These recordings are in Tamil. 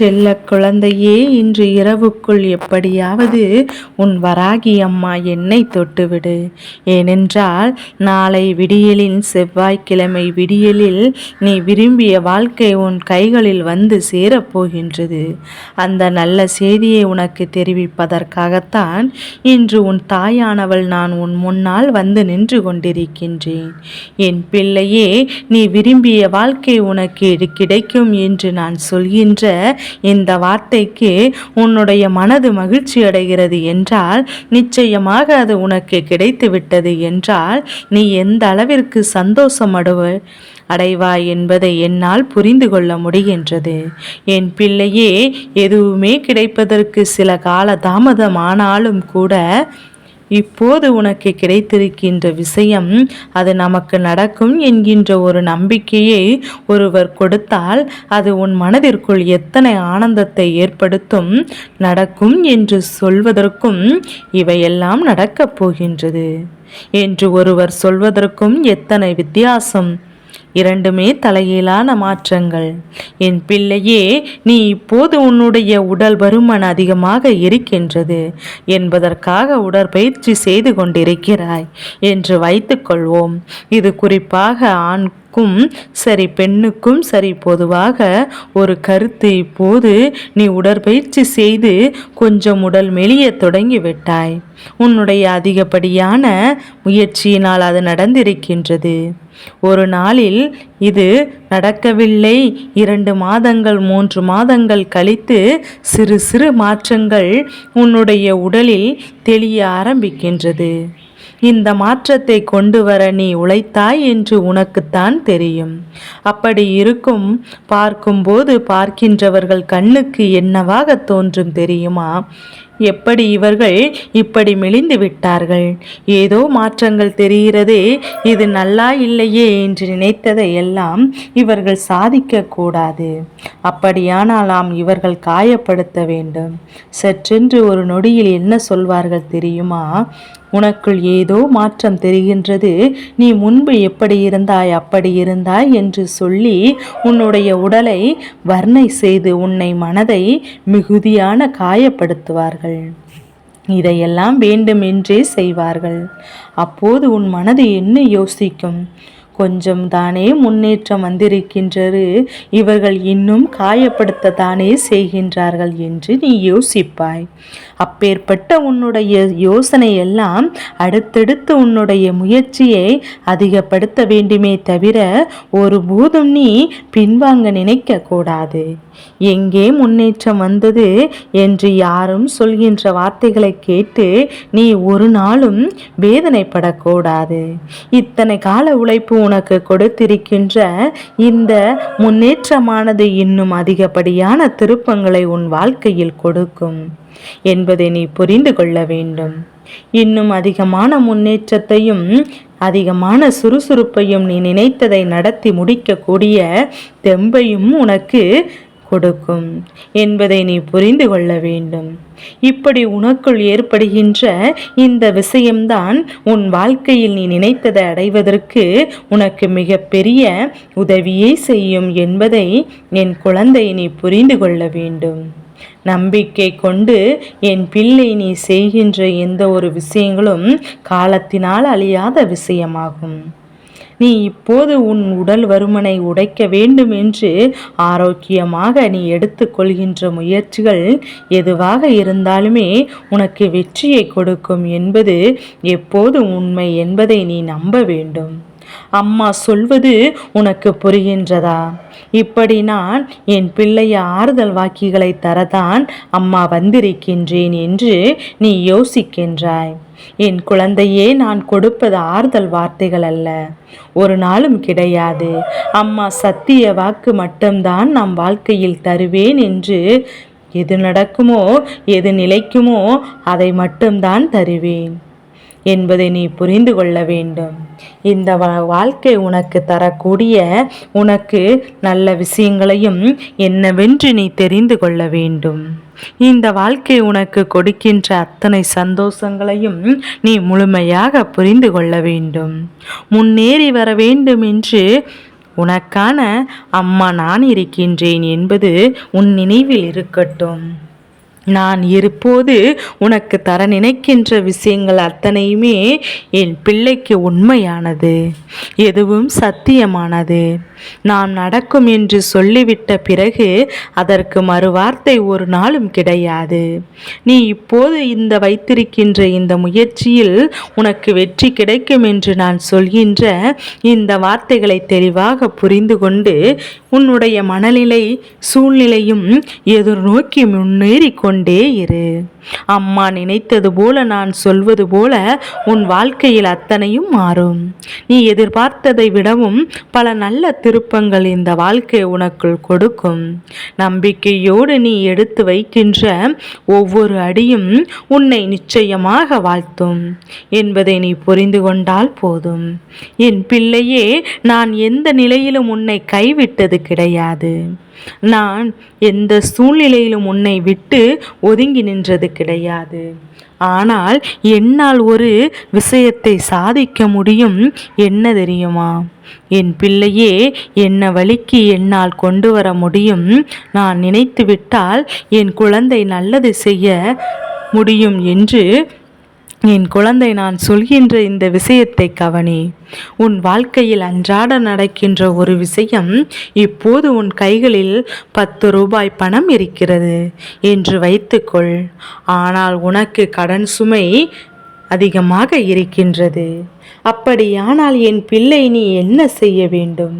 செல்ல குழந்தையே இன்று இரவுக்குள் எப்படியாவது உன் வராகி அம்மா என்னை தொட்டுவிடு. ஏனென்றால் நாளை விடியலின் செவ்வாய்க்கிழமை விடியலில் நீ விரும்பிய வாழ்க்கை உன் கைகளில் வந்து சேரப்போகின்றது. அந்த நல்ல செய்தியை உனக்கு தெரிவிப்பதற்காகத்தான் இன்று உன் தாயானவள் நான் உன் முன்னால் வந்து நின்று கொண்டிருக்கின்றேன். என் பிள்ளையே நீ விரும்பிய வாழ்க்கை உனக்கு கிடைக்கும் என்று நான் சொல்கின்ற இந்த வார்த்தைக்கு உன்னுடைய மனது மகிழ்ச்சி அடைகிறது என்றால் நிச்சயமாக அது உனக்கு கிடைத்து விட்டது என்றால் நீ எந்த அளவிற்கு சந்தோஷம் அடைவ அடைவாய் என்பதை என்னால் புரிந்து கொள்ள முடிகின்றது. என் பிள்ளையே எதுவுமே கிடைப்பதற்கு சில கால தாமதமானாலும் கூட இப்போது உனக்கு கிடைத்திருக்கின்ற விஷயம் அது நமக்கு நடக்கும் என்கின்ற ஒரு நம்பிக்கையை ஒருவர் கொடுத்தால் அது உன் மனதிற்குள் எத்தனை ஆனந்தத்தை ஏற்படுத்தும் நடக்கும் என்று சொல்வதற்கும் இவையெல்லாம் நடக்கப் போகின்றது. என்று ஒருவர் சொல்வதற்கும் எத்தனை வித்தியாசம்! இரண்டுமே தலையிலான மாற்றங்கள். என் பிள்ளையே நீ இப்போது உன்னுடைய உடல் பருமன் அதிகமாக இருக்கின்றது என்பதற்காக உடற்பயிற்சி செய்து கொண்டிருக்கிறாய் என்று வைத்துக்கொள்வோம் இது குறிப்பாக ஆண்க்கும் சரி பெண்ணுக்கும் சரி பொதுவாக ஒரு கருத்து இப்போது நீ உடற்பயிற்சி செய்து கொஞ்சம் உடல் மெலிய தொடங்கிவிட்டாய். உன்னுடைய அதிகப்படியான முயற்சியினால் அது நடந்திருக்கின்றது. ஒரு நாளில் இது நடக்கவில்லை. இரண்டு மாதங்கள் மூன்று மாதங்கள் கழித்து சிறு சிறு மாற்றங்கள் உன்னுடைய உடலில் தெளிய ஆரம்பிக்கின்றது. இந்த மாற்றத்தை கொண்டு வர நீ உழைத்தாய் என்று உனக்குத்தான் தெரியும். அப்படி இருக்கும் பார்க்கும்போது பார்க்கின்றவர்கள் கண்ணுக்கு என்னவாக தோன்றும் தெரியுமா? எப்படி இவர்கள் இப்படி மெலிந்து விட்டார்கள்? ஏதோ மாற்றங்கள் தெரிகிறதே இது நல்லா இல்லையே என்று நினைத்ததை எல்லாம் இவர்கள் சாதிக்க கூடாது. அப்படியானாலாம் இவர்கள் காயப்படுத்த வேண்டும். சற்றென்று ஒரு நொடியில் என்ன சொல்வார்கள் தெரியுமா? உனக்குள் ஏதோ மாற்றம் தெரிகின்றது. நீ முன்பு எப்படி இருந்தாய் அப்படி இருந்தாய் என்று சொல்லி உன்னுடைய உடலை வர்ணை செய்து உன்னை மனதை மிகுதியான காயப்படுத்துவார்கள். இதையெல்லாம் வேண்டுமென்றே செய்வார்கள். அப்போது உன் மனது என்ன யோசிக்கும்? கொஞ்சம் தானே முன்னேற்றம் வந்திருக்கின்றது. இவர்கள் இன்னும் காயப்படுத்த தானே செய்கின்றார்கள் என்று நீ யோசிப்பாய். அப்பேற்பட்ட உன்னுடைய யோசனை எல்லாம் அடுத்தடுத்து உன்னுடைய முயற்சியை அதிகப்படுத்த வேண்டுமே தவிர ஒருபோதும் நீ பின்வாங்க நினைக்க கூடாது. எங்கே முன்னேற்றம் வந்தது என்று யாரும் சொல்கின்ற வார்த்தைகளை கேட்டு நீ ஒரு நாளும் வேதனைப்படக்கூடாது இத்தனை கால உழைப்பு உனக்கு கொடுத்திருக்கின்ற இந்த முன்னேற்றமானது இன்னும் அதிகப்படியான திருப்பங்களை உன் வாழ்க்கையில் கொடுக்கும் என்பதை நீ புரிந்து கொள்ள வேண்டும். இன்னும் அதிகமான முன்னேற்றத்தையும் அதிகமான சுறுசுறுப்பையும் நீ நினைத்ததை நடத்தி முடிக்கக்கூடிய தெம்பையும் உனக்கு கொடுக்கும் என்பதை நீ புரிந்து கொள்ள வேண்டும். இப்படி உனக்குள் ஏற்படுகின்ற இந்த விஷயம்தான் உன் வாழ்க்கையில் நீ நினைத்ததை அடைவதற்கு உனக்கு மிகப்பெரிய உதவியை செய்யும் என்பதை என் குழந்தை நீ புரிந்து கொள்ள வேண்டும். நம்பிக்கை கொண்டு என் பிள்ளை நீ செய்கின்ற எந்த ஒரு விஷயங்களும் காலத்தினால் அழியாத விஷயமாகும். நீ இப்போது உன் உடல் வருமனை உடைக்க வேண்டும் என்று ஆரோக்கியமாக நீ எடுத்துக்கொள்கின்ற முயற்சிகள் எதுவாக இருந்தாலுமே உனக்கு வெற்றியை கொடுக்கும் என்பது எப்போது உண்மை என்பதை நீ நம்ப வேண்டும். அம்மா சொல்வது உனக்கு புரிகின்றதா? இப்படி நான் என் பிள்ளைய ஆறுதல் வாக்கிகளை தரதான் அம்மா வந்திருக்கின்றேன் என்று நீ யோசிக்கின்றாய். என் குழந்தையே நான் கொடுப்பது ஆறுதல் வார்த்தைகள் அல்ல. ஒரு நாளும் கிடையாது. அம்மா சத்திய வாக்கு மட்டும்தான் நம் வாழ்க்கையில் தருவேன் என்று எது நடக்குமோ எது நிலைக்குமோ அதை மட்டும்தான் தருவேன் என்பதை நீ புரிந்து கொள்ள வேண்டும். இந்த வாழ்க்கை உனக்கு தரக்கூடிய உனக்கு நல்ல விஷயங்களையும் என்னவென்று நீ தெரிந்து கொள்ள வேண்டும். இந்த வாழ்க்கை உனக்கு கொடுக்கின்ற அத்தனை சந்தோஷங்களையும் நீ முழுமையாக புரிந்து கொள்ள வேண்டும். முன்னேறி வர வேண்டும் என்று உனக்கான அம்மா நான் இருக்கின்றேன் என்பது உன் நினைவில் இருக்கட்டும். நான் இருப்போது உனக்கு தர நினைக்கின்ற விஷயங்கள் அத்தனையுமே என் பிள்ளைக்கு உண்மையானது எதுவும் சத்தியமானது. நாம் நடக்கும் என்று சொல்லிவிட்ட பிறகு அதற்கு மறுவார்த்தை ஒரு நாளும் கிடையாது. நீ இப்போது இந்த வைத்திருக்கின்ற இந்த முயற்சியில் உனக்கு வெற்றி கிடைக்கும் என்று நான் சொல்கின்ற இந்த வார்த்தைகளை தெளிவாக புரிந்து கொண்டு உன்னுடைய மனநிலை சூழ்நிலையும் எதிர்நோக்கி முன்னேறி கொண்டே இரு. அம்மா நினைத்தது போல நான் சொல்வது போல உன் வாழ்க்கையில் அத்தனையும் மாறும். நீ எதிர்பார்த்ததை விடவும் பல நல்ல திருப்பங்கள் இந்த வாழ்க்கை உனக்குள் கொடுக்கும். நம்பிக்கையோடு நீ எடுத்து வைக்கின்ற ஒவ்வொரு அடியும் உன்னை நிச்சயமாக வாழ்த்தும். என்பதை நீ புரிந்து கொண்டால் போதும். என் பிள்ளையே நான் எந்த நிலையிலும் உன்னை கைவிட்டது கிடையாது. நான் எந்த சூழ்நிலையிலும் உன்னை விட்டு ஒதுங்கி நின்றது கிடையாது. ஆனால் என்னால் ஒரு விஷயத்தை சாதிக்க முடியும் என்ன தெரியுமா? என் பிள்ளையே என்ன வழிக்கு என்னால் கொண்டு வர முடியும்? நான் நினைத்து விட்டால் என் குழந்தை நல்லது செய்ய முடியும் என்று என் குழந்தை நான் சொல்கின்ற இந்த விஷயத்தை கவனி. உன் வாழ்க்கையில் அன்றாட நடக்கின்ற ஒரு விஷயம் இப்போது உன் கைகளில் பத்து ரூபாய் பணம் இருக்கிறது என்று வைத்துக்கொள். ஆனால் உனக்கு கடன் சுமை அதிகமாக இருக்கின்றது. அப்படியானால் என் பிள்ளை நீ என்ன செய்ய வேண்டும்?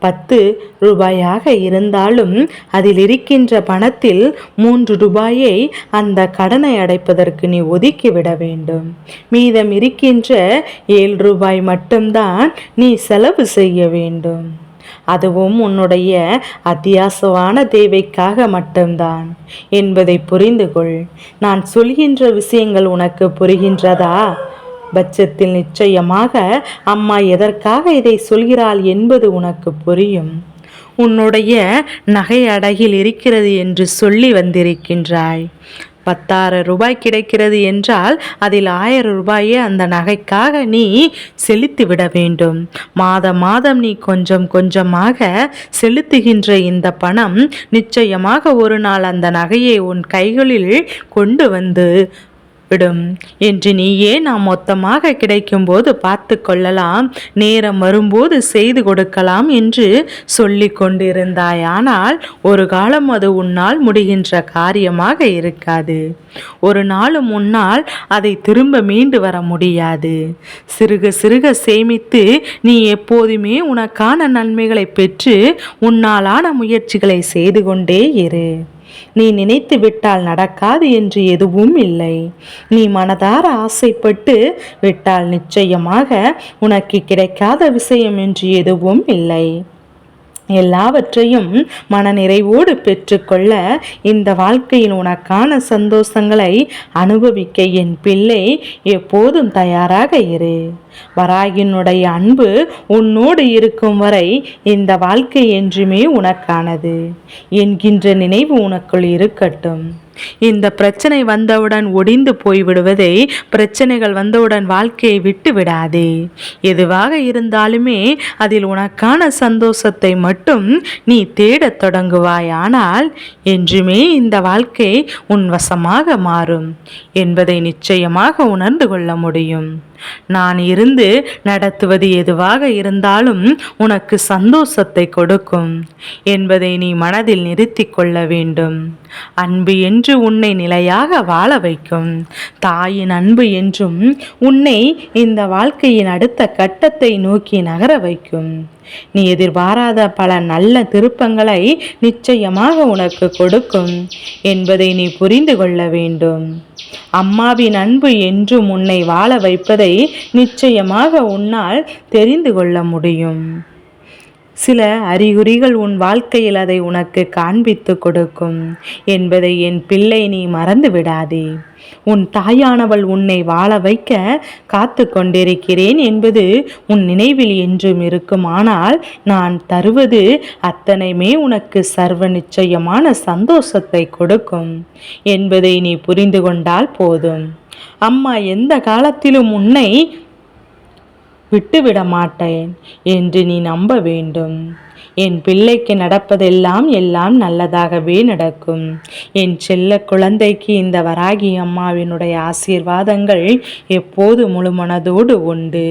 பத்து ரூபாயாக இருந்தாலும் அதில் இருக்கின்ற பணத்தில் மூன்று ரூபாயை அந்த கடனை அடைப்பதற்கு நீ ஒதுக்கிவிட வேண்டும். மீதம் இருக்கின்ற ஏழு ரூபாய் மட்டும்தான் நீ செலவு செய்ய வேண்டும். அதுவும் உன்னுடைய அத்தியாசமான தேவைக்காக மட்டும்தான். என்பதை புரிந்து கொள் நான் சொல்கின்ற விஷயங்கள் உனக்கு புரிகின்றதா? பட்சத்தில் நிச்சயமாக அம்மா எதற்காக இதை சொல்கிறாள் என்பது உனக்கு புரியும். உன்னுடைய நகை அடகில் இருக்கிறது என்று சொல்லி வந்திருக்கின்றாய். பத்தாயிரம் ரூபாய் கிடைக்கிறது என்றால் அதில் ஆயிரம் ரூபாயை அந்த நகைக்காக நீ செலுத்தி விட வேண்டும். மாதம் மாதம் நீ கொஞ்சம் கொஞ்சமாக செலுத்துகின்ற இந்த பணம் நிச்சயமாக ஒரு நாள் அந்த நகையை உன் கைகளில் கொண்டு வந்து விடும் என்று நீயே நாம் மொத்தமாக கிடைக்கும்போது பார்த்து கொள்ளலாம். நேரம் வரும்போது செய்து கொடுக்கலாம் என்று சொல்லி கொண்டிருந்தாய். ஆனால் ஒரு காலம் அது உன்னால் முடிகின்ற காரியமாக இருக்காது. ஒரு நாளும் உன்னால் அதை திரும்ப மீண்டு வர முடியாது. சிறுக சிறுக சேமித்து நீ எப்போதுமே உனக்கான நன்மைகளை பெற்று உன்னாலான முயற்சிகளை செய்து கொண்டே இரு. நீ நினைத்து விட்டால் நடக்காது என்று எதுவும் இல்லை. நீ மனதார ஆசைப்பட்டு விட்டால் நிச்சயமாக உனக்கு கிடைக்காத விஷயம் என்று எதுவும் இல்லை. எல்லாவற்றையும் மனநிறைவோடு பெற்றுக்கொள்ள இந்த வாழ்க்கையில் உனக்கான சந்தோஷங்களை அனுபவிக்க என் பிள்ளை எப்போதும் தயாராக இரு. வராகினுடைய அன்பு உன்னோடு இருக்கும் வரை இந்த வாழ்க்கை என்றுமே உனக்கானது. என்கின்ற நினைவு உனக்குள் இருக்கட்டும். இந்த பிரச்சனை வந்தவுடன் ஒடிந்து போய்விடுவதை பிரச்சனைகள் வந்தவுடன் வாழ்க்கையை விட்டு விடாதே. எதுவாக இருந்தாலுமே அதில் உனக்கான சந்தோஷத்தை மட்டும் நீ தேடத் தொடங்குவாய் ஆனால் என்றுமே இந்த வாழ்க்கை உன் வசமாக மாறும் என்பதை நிச்சயமாக உணர்ந்து கொள்ள முடியும். நான் இருந்து நடத்துவது எதுவாக இருந்தாலும் உனக்கு சந்தோஷத்தை கொடுக்கும் என்பதை நீ மனதில் நிறுத்தி கொள்ள வேண்டும். அன்பு என்று உன்னை நிலையாக வாழ வைக்கும். தாயின் அன்பு என்றும் உன்னை இந்த வாழ்க்கையின் அடுத்த கட்டத்தை நோக்கி நகர வைக்கும். நீ எதிர்பாராத பல நல்ல திருப்பங்களை நிச்சயமாக உனக்கு கொடுக்கும் என்பதை நீ புரிந்து கொள்ள வேண்டும். அம்மாவின் அன்பு என்றும் உன்னை வாழ வைப்பதை நிச்சயமாக உன்னால் தெரிந்து கொள்ள முடியும். சில அறிகுறிகள் உன் வாழ்க்கையில் அதை உனக்கு காண்பித்து கொடுக்கும் என்பதை என் பிள்ளை நீ மறந்து விடாதே. உன் தாயானவள் உன்னை வாழ வைக்க காத்து கொண்டிருக்கிறேன் என்பது உன் நினைவில் என்றும் இருக்குமானால் நான் தருவது அத்தனைமே உனக்கு சர்வ நிச்சயமான சந்தோஷத்தை கொடுக்கும் என்பதை நீ புரிந்து கொண்டால் போதும். அம்மா எந்த காலத்திலும் உன்னை விட்டுவிட மாட்டேன் என்று நீ நம்ப வேண்டும். என் பிள்ளைக்கு நடப்பதெல்லாம் எல்லாம் நல்லதாகவே நடக்கும். என் செல்ல குழந்தைக்கு இந்த வராகி அம்மாவினுடைய ஆசீர்வாதங்கள் எப்போது முழுமனதோடு உண்டு.